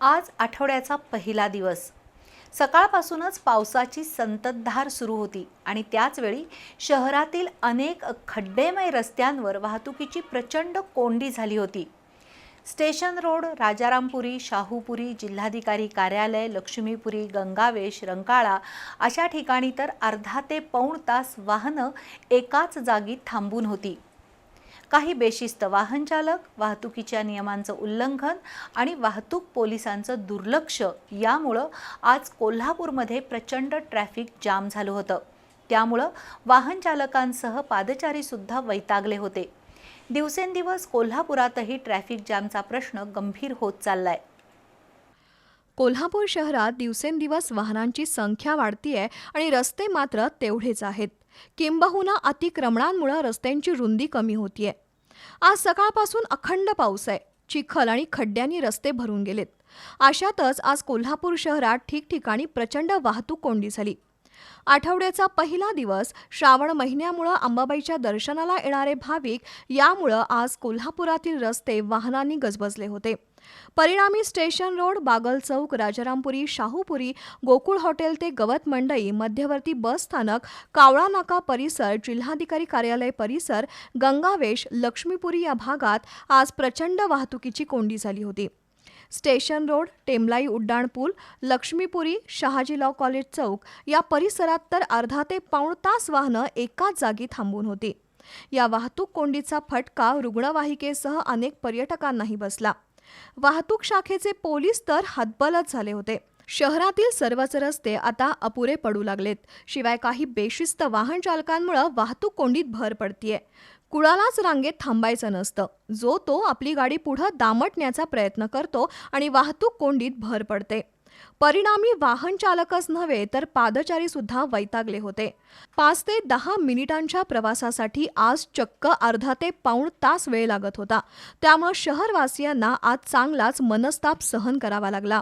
आज आठवड्याचा पहिला दिवस. सकाळपासूनच पावसाची संततधार सुरू होती आणि त्याचवेळी शहरातील अनेक खड्डेमय रस्त्यांवर वाहतुकीची प्रचंड कोंडी झाली होती. स्टेशन रोड राजारामपुरी शाहूपुरी जिल्हाधिकारी कार्यालय लक्ष्मीपुरी गंगावेश रंकाळा अशा ठिकाणी तर अर्धा ते पाऊण तास वाहनं एकाच जागी थांबून होती. काही बेशिस्त वाहन चालक वाहतुकीच्या नियमांचं उल्लंघन आणि वाहतूक पोलिसांचं दुर्लक्ष यामुळं आज कोल्हापूरमध्ये प्रचंड ट्रॅफिक जाम झालं होतं. त्यामुळं वाहन चालकांसह वैतागले होते. दिवसेंदिवस कोल्हापुरातही ट्रॅफिक जामचा प्रश्न गंभीर होत चाललाय. कोल्हापूर शहरात दिवसेंदिवस वाहनांची संख्या वाढतीये आणि रस्ते मात्र तेवढेच आहेत. किंबहुना अतिक्रमणांमुळे रस्त्यांची रुंदी कमी होतीये. आज सकाळपासून अखंड पाऊस आहे. चिखल आणि खड्ड्यांनी रस्ते भरून गेलेत. अशातच आज कोल्हापूर शहरात ठिकठिकाणी प्रचंड वाहतूक कोंडी झाली. आठवड्याचा पहिला दिवस श्रावण महिन्यामुळं अंबाबाईच्या दर्शनाला येणारे भाविक यामुळं आज कोल्हापुरातील रस्ते वाहनांनी गजबजले होते. परिणामी स्टेशन रोड बागल चौक राजारामपुरी शाहूपुरी गोकुळ हॉटेल ते गवत मंडई मध्यवर्ती बस स्थानक कावळा नाका परिसर जिल्हाधिकारी कार्यालय परिसर गंगावेश लक्ष्मीपुरी या भागात आज प्रचंड वाहतुकीची कोंडी झाली होती. स्टेशन रोड टेमलाई उड्डाण पूल लक्ष्मीपुरी शहाजी लॉ कॉलेज चौक या परिसरात तर अर्धा ते पाऊण तास वाहनं एकाच जागी थांबून होती. या वाहतूक कोंडीचा फटका रुग्णवाहिकेसह अनेक पर्यटकांनाही बसला. वाहतूक शाखेचे पोलीस तर हतबलच झाले होते. शहरातील सर्वच रस्ते आता अपुरे पडू लागलेत. शिवाय काही बेशिस्त वाहन चालकांमुळे वाहतूक कोंडीत भर पडतीये. कुणालाच रांगेत थांबायचं नसतं. जो तो आपली गाडी पुढं दामटण्याचा प्रयत्न करतो आणि वाहतूक कोंडीत भर पडते. परिणामी वाहन चालकच नव्हे तर पादचारी सुद्धा वैतागले होते. पाच ते दहा मिनिटांच्या प्रवासासाठी आज चक्क अर्धा ते पाऊण तास वेळ लागत होता. त्यामुळे शहरवासियांना आज चांगलाच मनस्ताप सहन करावा लागला.